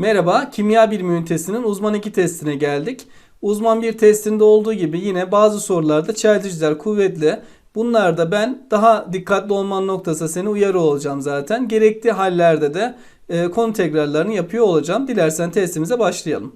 Merhaba, kimya bilimi ünitesinin uzman 2 testine geldik. Uzman 1 testinde olduğu gibi yine bazı sorularda çelticiler kuvvetli. Bunlarda ben daha dikkatli olman noktası seni uyarı olacağım zaten. Gerekli hallerde de e, konu tekrarlarını yapıyor olacağım. Dilersen testimize başlayalım.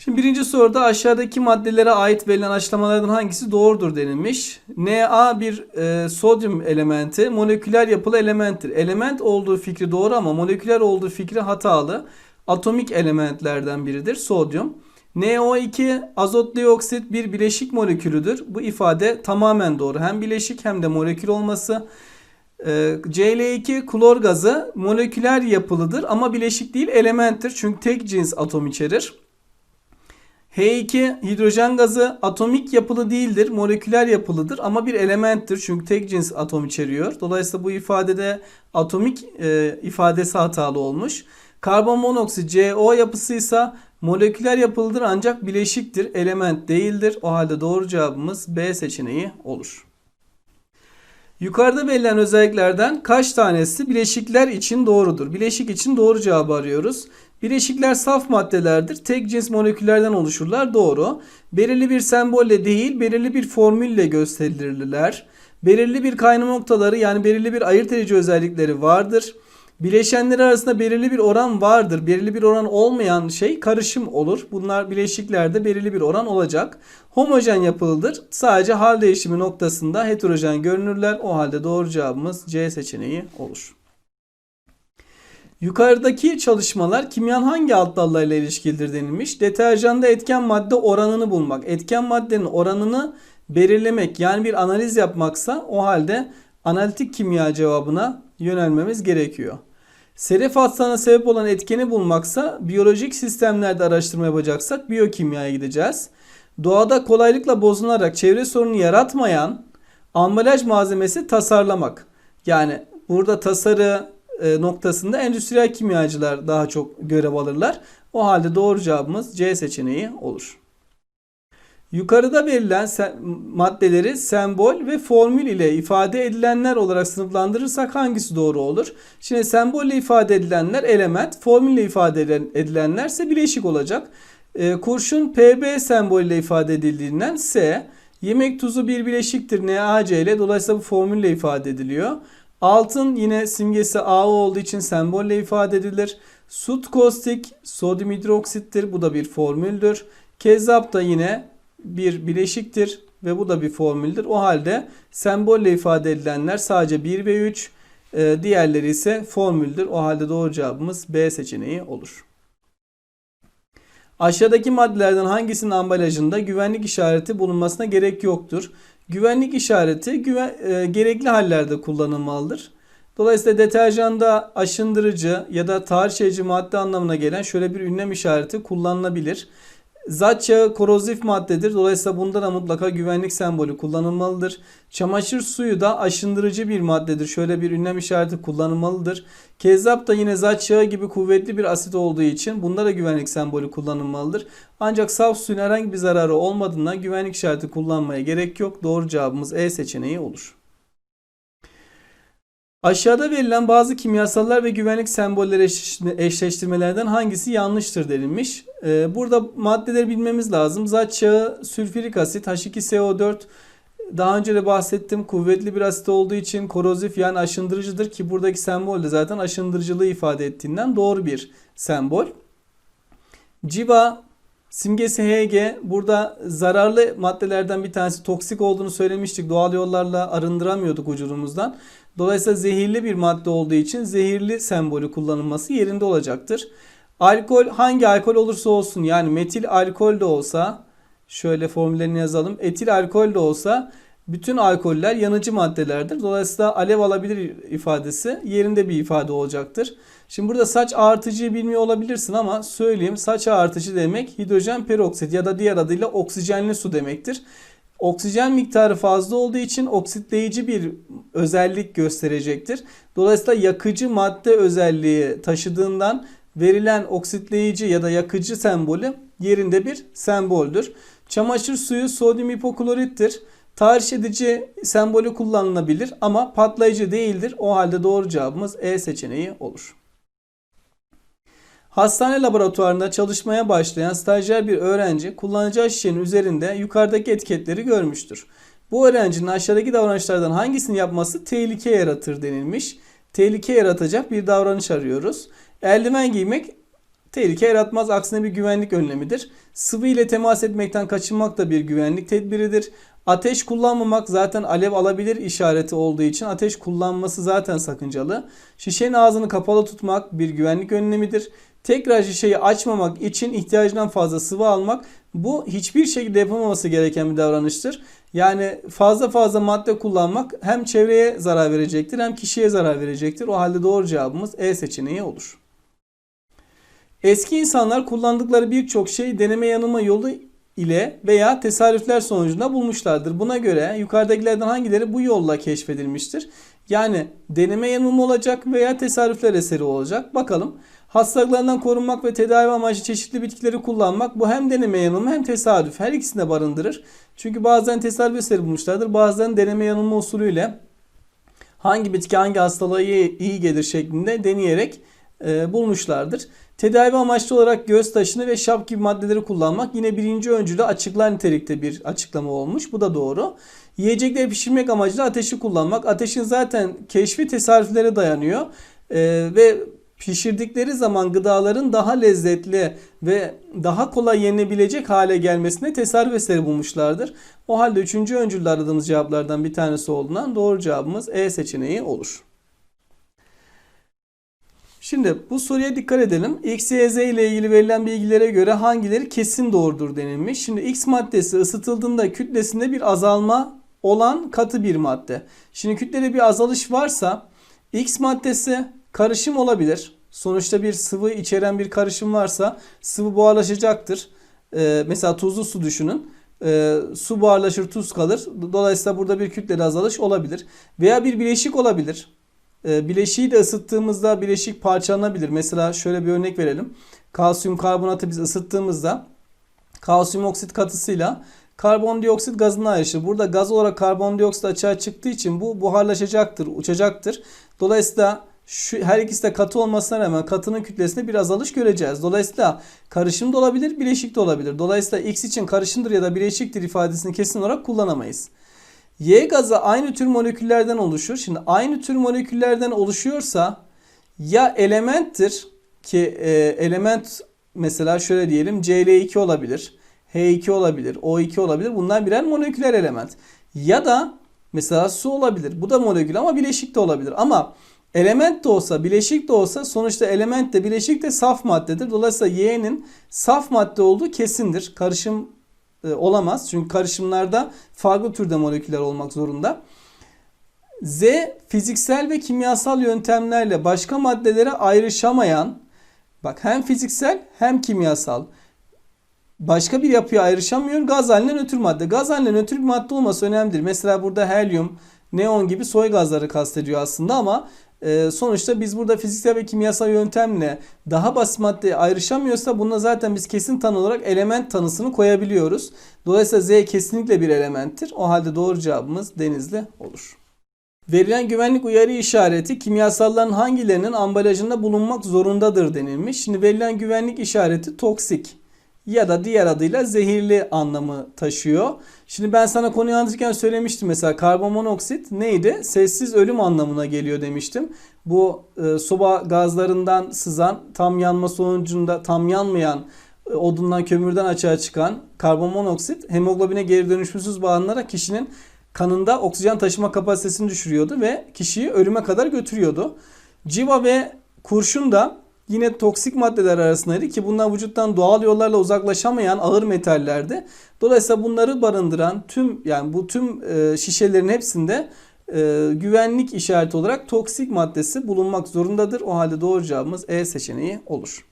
Şimdi birinci soruda aşağıdaki maddelere ait verilen açıklamalardan hangisi doğrudur denilmiş. Na bir e, sodyum elementi moleküler yapılı elementtir. Element olduğu fikri doğru ama moleküler olduğu fikri hatalı. Atomik elementlerden biridir sodyum. NO2 azot dioksit bir bileşik molekülüdür. Bu ifade tamamen doğru. Hem bileşik hem de molekül olması. Ee, Cl2 klor gazı moleküler yapılıdır ama bileşik değil elementtir. Çünkü tek cins atom içerir. H2 hidrojen gazı atomik yapılı değildir, moleküler yapılıdır ama bir elementtir çünkü tek cins atom içeriyor. Dolayısıyla bu ifadede atomik e, ifadesi hatalı olmuş. Karbon monoksit CO yapısıysa moleküler yapılıdır ancak bileşiktir, element değildir. O halde doğru cevabımız B seçeneği olur. Yukarıda verilen özelliklerden kaç tanesi bileşikler için doğrudur? Bileşik için doğru cevabı arıyoruz. Bileşikler saf maddelerdir. Tek cins moleküllerden oluşurlar. Doğru. Belirli bir sembolle değil, belirli bir formülle gösterilirler. Belirli bir kaynama noktaları yani belirli bir ayırt edici özellikleri vardır. Bileşenler arasında belirli bir oran vardır. Belirli bir oran olmayan şey karışım olur. Bunlar bileşiklerde belirli bir oran olacak. Homojen yapılıdır. Sadece hal değişimi noktasında heterojen görünürler. O halde doğru cevabımız C seçeneği olur. Yukarıdaki çalışmalar kimyanın hangi alt dallarıyla ilişkilidir denilmiş. Deterjanda etken madde oranını bulmak. Etken maddenin oranını belirlemek yani bir analiz yapmaksa o halde analitik kimya cevabına yönelmemiz gerekiyor. Serif hastalığına sebep olan etkeni bulmaksa biyolojik sistemlerde araştırma yapacaksak biyokimyaya gideceğiz. Doğada kolaylıkla bozularak çevre sorunu yaratmayan ambalaj malzemesi tasarlamak. Yani burada tasarı e, noktasında endüstriyel kimyacılar daha çok görev alırlar. O halde doğru cevabımız C seçeneği olur. Yukarıda verilen maddeleri sembol ve formül ile ifade edilenler olarak sınıflandırırsak hangisi doğru olur? Şimdi sembolle ifade edilenler element, formülle ifade edilenler ise bileşik olacak. E, kurşun PB sembolüyle ifade edildiğinden S, yemek tuzu bir bileşiktir NaC ile dolayısıyla bu formülle ifade ediliyor. Altın yine simgesi AO olduğu için sembolle ifade edilir. Sut kostik sodyum hidroksittir. Bu da bir formüldür. Kezzap da yine bir bileşiktir ve bu da bir formüldür. O halde sembolle ifade edilenler sadece 1 ve 3, e, diğerleri ise formüldür. O halde doğru cevabımız B seçeneği olur. Aşağıdaki maddelerden hangisinin ambalajında güvenlik işareti bulunmasına gerek yoktur? Güvenlik işareti güven, e, gerekli hallerde kullanılmalıdır. Dolayısıyla deterjanda aşındırıcı ya da tarih edici madde anlamına gelen şöyle bir ünlem işareti kullanılabilir. Zat yağı korozif maddedir. Dolayısıyla bunda da mutlaka güvenlik sembolü kullanılmalıdır. Çamaşır suyu da aşındırıcı bir maddedir. Şöyle bir ünlem işareti kullanılmalıdır. Kezzap da yine zat yağı gibi kuvvetli bir asit olduğu için bunda da güvenlik sembolü kullanılmalıdır. Ancak saf suyun herhangi bir zararı olmadığından güvenlik işareti kullanmaya gerek yok. Doğru cevabımız E seçeneği olur. Aşağıda verilen bazı kimyasallar ve güvenlik sembolleri eşleştirmelerden hangisi yanlıştır denilmiş. Ee, burada maddeleri bilmemiz lazım. Zat yağı, sülfürik asit, H2SO4 daha önce de bahsettim. Kuvvetli bir asit olduğu için korozif yani aşındırıcıdır ki buradaki sembol de zaten aşındırıcılığı ifade ettiğinden doğru bir sembol. Civa simgesi Hg burada zararlı maddelerden bir tanesi toksik olduğunu söylemiştik. Doğal yollarla arındıramıyorduk vücudumuzdan. Dolayısıyla zehirli bir madde olduğu için zehirli sembolü kullanılması yerinde olacaktır. Alkol hangi alkol olursa olsun yani metil alkol de olsa şöyle formüllerini yazalım. Etil alkol de olsa bütün alkoller yanıcı maddelerdir. Dolayısıyla alev alabilir ifadesi yerinde bir ifade olacaktır. Şimdi burada saç ağartıcıyı bilmiyor olabilirsin ama söyleyeyim saç ağartıcı demek hidrojen peroksit ya da diğer adıyla oksijenli su demektir. Oksijen miktarı fazla olduğu için oksitleyici bir özellik gösterecektir. Dolayısıyla yakıcı madde özelliği taşıdığından verilen oksitleyici ya da yakıcı sembolü yerinde bir semboldür. Çamaşır suyu sodyum hipoklorittir. Tahriş edici sembolü kullanılabilir ama patlayıcı değildir. O halde doğru cevabımız E seçeneği olur. Hastane laboratuvarında çalışmaya başlayan stajyer bir öğrenci kullanacağı şişenin üzerinde yukarıdaki etiketleri görmüştür. Bu öğrencinin aşağıdaki davranışlardan hangisini yapması tehlike yaratır denilmiş. Tehlike yaratacak bir davranış arıyoruz. Eldiven giymek tehlike yaratmaz. Aksine bir güvenlik önlemidir. Sıvı ile temas etmekten kaçınmak da bir güvenlik tedbiridir. Ateş kullanmamak zaten alev alabilir işareti olduğu için ateş kullanması zaten sakıncalı. Şişenin ağzını kapalı tutmak bir güvenlik önlemidir. Tekrar şişeyi açmamak için ihtiyacından fazla sıvı almak bu hiçbir şekilde yapılmaması gereken bir davranıştır. Yani fazla fazla madde kullanmak hem çevreye zarar verecektir hem kişiye zarar verecektir. O halde doğru cevabımız E seçeneği olur. Eski insanlar kullandıkları birçok şey deneme yanılma yolu ile veya tesadüfler sonucunda bulmuşlardır. Buna göre yukarıdakilerden hangileri bu yolla keşfedilmiştir? Yani deneme yanılma olacak veya tesadüfler eseri olacak. Bakalım. Hastalıklardan korunmak ve tedavi amaçlı çeşitli bitkileri kullanmak bu hem deneme yanılma hem tesadüf her ikisini barındırır. Çünkü bazen tesadüf eseri bulmuşlardır. Bazen deneme yanılma usulüyle hangi bitki hangi hastalığa iyi, gelir şeklinde deneyerek e, bulmuşlardır. Tedavi amaçlı olarak göğüs taşını ve şap gibi maddeleri kullanmak yine birinci öncülü açıklar nitelikte bir açıklama olmuş. Bu da doğru. Yiyecekleri pişirmek amacıyla ateşi kullanmak. Ateşin zaten keşfi tesadüflere dayanıyor. E, ve pişirdikleri zaman gıdaların daha lezzetli ve daha kolay yenilebilecek hale gelmesine tesadüf eseri bulmuşlardır. O halde üçüncü öncülde aradığımız cevaplardan bir tanesi olduğundan doğru cevabımız E seçeneği olur. Şimdi bu soruya dikkat edelim. X, Y, Z ile ilgili verilen bilgilere göre hangileri kesin doğrudur denilmiş. Şimdi X maddesi ısıtıldığında kütlesinde bir azalma olan katı bir madde. Şimdi kütlede bir azalış varsa X maddesi karışım olabilir. Sonuçta bir sıvı içeren bir karışım varsa sıvı buharlaşacaktır. Ee, mesela tuzlu su düşünün. Ee, su buharlaşır tuz kalır. Dolayısıyla burada bir kütlede azalış olabilir. Veya bir bileşik olabilir. Ee, bileşiği de ısıttığımızda bileşik parçalanabilir. Mesela şöyle bir örnek verelim. Kalsiyum karbonatı biz ısıttığımızda kalsiyum oksit katısıyla karbondioksit gazına ayrışır. Burada gaz olarak karbondioksit açığa çıktığı için bu buharlaşacaktır, uçacaktır. Dolayısıyla şu her ikisi de katı olmasına rağmen katının kütlesinde bir azalış göreceğiz. Dolayısıyla karışım da olabilir, bileşik de olabilir. Dolayısıyla X için karışımdır ya da bileşiktir ifadesini kesin olarak kullanamayız. Y gazı aynı tür moleküllerden oluşur. Şimdi aynı tür moleküllerden oluşuyorsa ya elementtir ki e, element mesela şöyle diyelim Cl2 olabilir, H2 olabilir, O2 olabilir. Bunlar birer moleküler element. Ya da mesela su olabilir. Bu da molekül ama bileşik de olabilir. Ama element de olsa, bileşik de olsa sonuçta element de bileşik de saf maddedir. Dolayısıyla Y'nin saf madde olduğu kesindir. Karışım e, olamaz. Çünkü karışımlarda farklı türde moleküller olmak zorunda. Z fiziksel ve kimyasal yöntemlerle başka maddelere ayrışamayan bak hem fiziksel hem kimyasal başka bir yapıya ayrışamıyor. Gaz haline nötr madde. Gaz haline nötr bir madde olması önemlidir. Mesela burada helyum, neon gibi soy gazları kastediyor aslında ama e, sonuçta biz burada fiziksel ve kimyasal yöntemle daha basit maddeye ayrışamıyorsa buna zaten biz kesin tanı olarak element tanısını koyabiliyoruz. Dolayısıyla Z kesinlikle bir elementtir. O halde doğru cevabımız denizli olur. Verilen güvenlik uyarı işareti kimyasalların hangilerinin ambalajında bulunmak zorundadır denilmiş. Şimdi verilen güvenlik işareti toksik ya da diğer adıyla zehirli anlamı taşıyor. Şimdi ben sana konuyu anlatırken söylemiştim mesela karbon monoksit neydi? Sessiz ölüm anlamına geliyor demiştim. Bu e, soba gazlarından sızan tam yanma sonucunda tam yanmayan e, odundan kömürden açığa çıkan karbon monoksit hemoglobine geri dönüşümsüz bağlanarak kişinin kanında oksijen taşıma kapasitesini düşürüyordu ve kişiyi ölüme kadar götürüyordu. Civa ve kurşun da yine toksik maddeler arasındaydı ki bunlar vücuttan doğal yollarla uzaklaşamayan ağır metallerdi. Dolayısıyla bunları barındıran tüm yani bu tüm e, şişelerin hepsinde e, güvenlik işareti olarak toksik maddesi bulunmak zorundadır. O halde doğru cevabımız E seçeneği olur.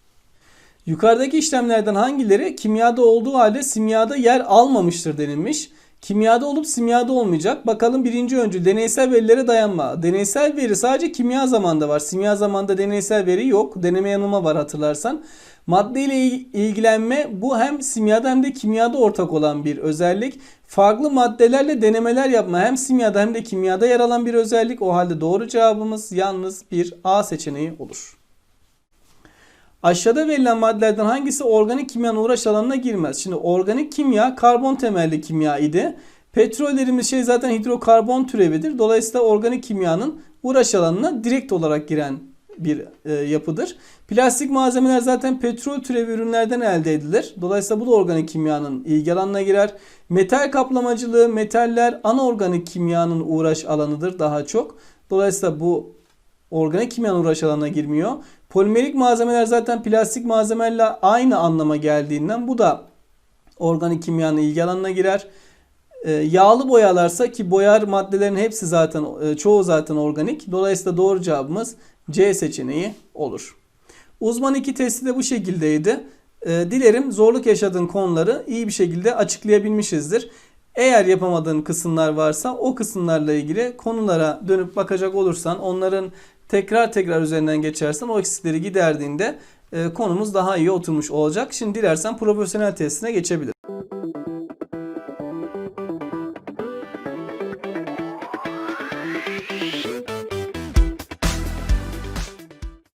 Yukarıdaki işlemlerden hangileri kimyada olduğu halde simyada yer almamıştır denilmiş. Kimyada olup simyada olmayacak. Bakalım birinci öncül deneysel verilere dayanma. Deneysel veri sadece kimya zamanda var. Simya zamanda deneysel veri yok. Deneme yanılma var hatırlarsan. Madde ile ilgilenme bu hem simyada hem de kimyada ortak olan bir özellik. Farklı maddelerle denemeler yapma hem simyada hem de kimyada yer alan bir özellik. O halde doğru cevabımız yalnız bir A seçeneği olur. Aşağıda verilen maddelerden hangisi organik kimyanın uğraş alanına girmez? Şimdi organik kimya karbon temelli kimya idi. Petrol şey zaten hidrokarbon türevidir. Dolayısıyla organik kimyanın uğraş alanına direkt olarak giren bir e, yapıdır. Plastik malzemeler zaten petrol türevi ürünlerden elde edilir. Dolayısıyla bu da organik kimyanın ilgi alanına girer. Metal kaplamacılığı, metaller anorganik kimyanın uğraş alanıdır daha çok. Dolayısıyla bu organik kimyanın uğraş alanına girmiyor. Polimerik malzemeler zaten plastik malzemelerle aynı anlama geldiğinden bu da organik kimyanın ilgi alanına girer. E, yağlı boyalarsa ki boyar maddelerin hepsi zaten e, çoğu zaten organik. Dolayısıyla doğru cevabımız C seçeneği olur. Uzman 2 testi de bu şekildeydi. E, dilerim zorluk yaşadığın konuları iyi bir şekilde açıklayabilmişizdir. Eğer yapamadığın kısımlar varsa o kısımlarla ilgili konulara dönüp bakacak olursan onların tekrar tekrar üzerinden geçersen o eksikleri giderdiğinde e, konumuz daha iyi oturmuş olacak. Şimdi dilersen profesyonel testine geçebiliriz.